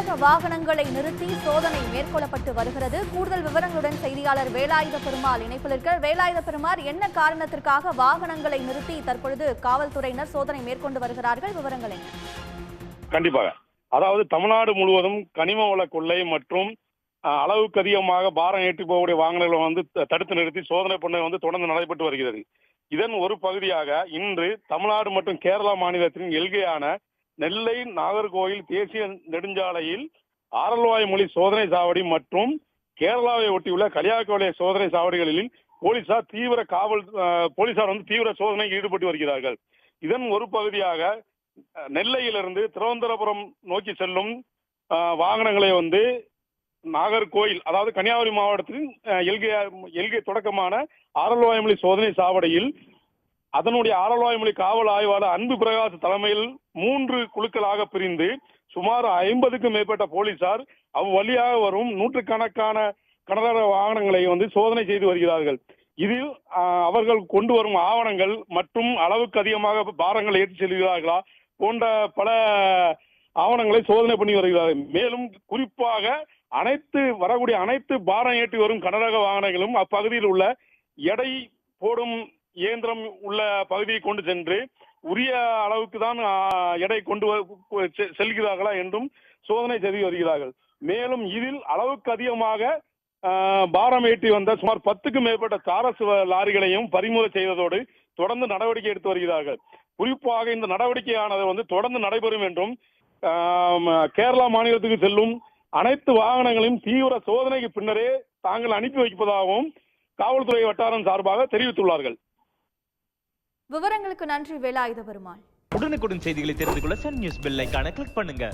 கனரக வாகனங்களை நிறுத்தி சோதனை மேற்கொள்ளப்பட்டு வருகிறது. கூடுதல் விவரங்களுடன் செய்தியாளர் வேலாயுத பெருமாள் இணைப்பில் இருக்கிறார் வேலாயுத பெருமாள் என்ன காரணத்திற்காக வாகனங்களை நிறுத்தி தற்பொழுது காவல்துறையினர் சோதனை மேற்கொண்டு வருகிறார்கள்? விவரங்களை கண்டிப்பாக. அதாவது தமிழ்நாடு முழுவதும் கனிம வள கொள்ளை மற்றும் அளவுக்கு அதிகமாக பாரம் ஏற்றி போகக்கூடிய வாகனங்களை வந்து தடுத்து நிறுத்தி சோதனை பண்ண வந்து தொடர்ந்து நடைபெற்று வருகிறது. இதன் ஒரு பகுதியாக இன்று தமிழ்நாடு மற்றும் கேரளா மாநிலத்தின் எல்கையான நெல்லை நாகர்கோயில் தேசிய நெடுஞ்சாலையில் ஆரல்வாய்மொழி சோதனை சாவடி மற்றும் கேரளாவை ஒட்டியுள்ள கலியாக்கோலை சோதனை சாவடிகளில் போலீசார் தீவிர காவல் போலீசார் வந்து தீவிர சோதனையில் ஈடுபட்டு வருகிறார்கள். இதன் ஒரு பகுதியாக நெல்லையிலிருந்து திருவனந்தபுரம் நோக்கி செல்லும் வாகனங்களை வந்து நாகர்கோயில் அதாவது கன்னியாகுமரி மாவட்டத்தின் எல்கே எல்கை எல்கை தொடக்கமான ஆரல்வாய்மொழி சோதனை சாவடியில் அதனுடைய ஆரல்வாய்மொழி காவல் ஆய்வாளர் அன்பு பிரகாஷ் தலைமையில் மூன்று குழுக்களாக பிரிந்து சுமார் ஐம்பதுக்கும் மேற்பட்ட போலீசார் அவ்வழியாக வரும் நூற்றுக்கணக்கான கனரக வாகனங்களை வந்து சோதனை செய்து வருகிறார்கள். இதில் அவர்கள் கொண்டு வரும் ஆவணங்கள் மற்றும் அளவுக்கு அதிகமாக பாரங்களை ஏற்றி செல்கிறார்களா போன்ற பல ஆவணங்களை சோதனை பண்ணி வருகிறார்கள். மேலும் குறிப்பாக அனைத்து வரக்கூடிய அனைத்து பாரம் ஏற்றி வரும் கனரக வாகனங்களும் அப்பகுதியில் உள்ள எடை போடும் இயந்திரம் உள்ள பகுதியை கொண்டு சென்று உரிய அளவுக்கு தான் எடை கொண்டு வ- செ- செல்கிறார்களா என்றும் சோதனை செய்து வருகிறார்கள். மேலும் இதில் அளவுக்கு அதிகமாக ஆஹ், பாரம் ஏற்றி வந்த சுமார் பத்துக்கும் மேற்பட்ட சாரஸ் லாரிகளையும் பறிமுதல் செய்வதோடு தொடர்ந்து நடவடிக்கை எடுத்து வருகிறார்கள். குறிப்பாக இந்த நடவடிக்கையானது வந்து தொடர்ந்து நடைபெறும் என்றும் கேரளா மாநிலத்துக்கு செல்லும் அனைத்து வாகனங்களையும் தீவிர சோதனைக்கு பின்னரே தாங்கள் அனுப்பி வைப்பதாகவும் காவல்துறை வட்டாரம் சார்பாக தெரிவித்துள்ளார்கள். விவரங்களுக்கு நன்றி வேலாயுத பெருமாள். உடனுக்குடன் செய்திகளை தெரிந்து கொள்ள சன் நியூஸ் பெல் ஐக்கான கிளிக் பண்ணுங்க.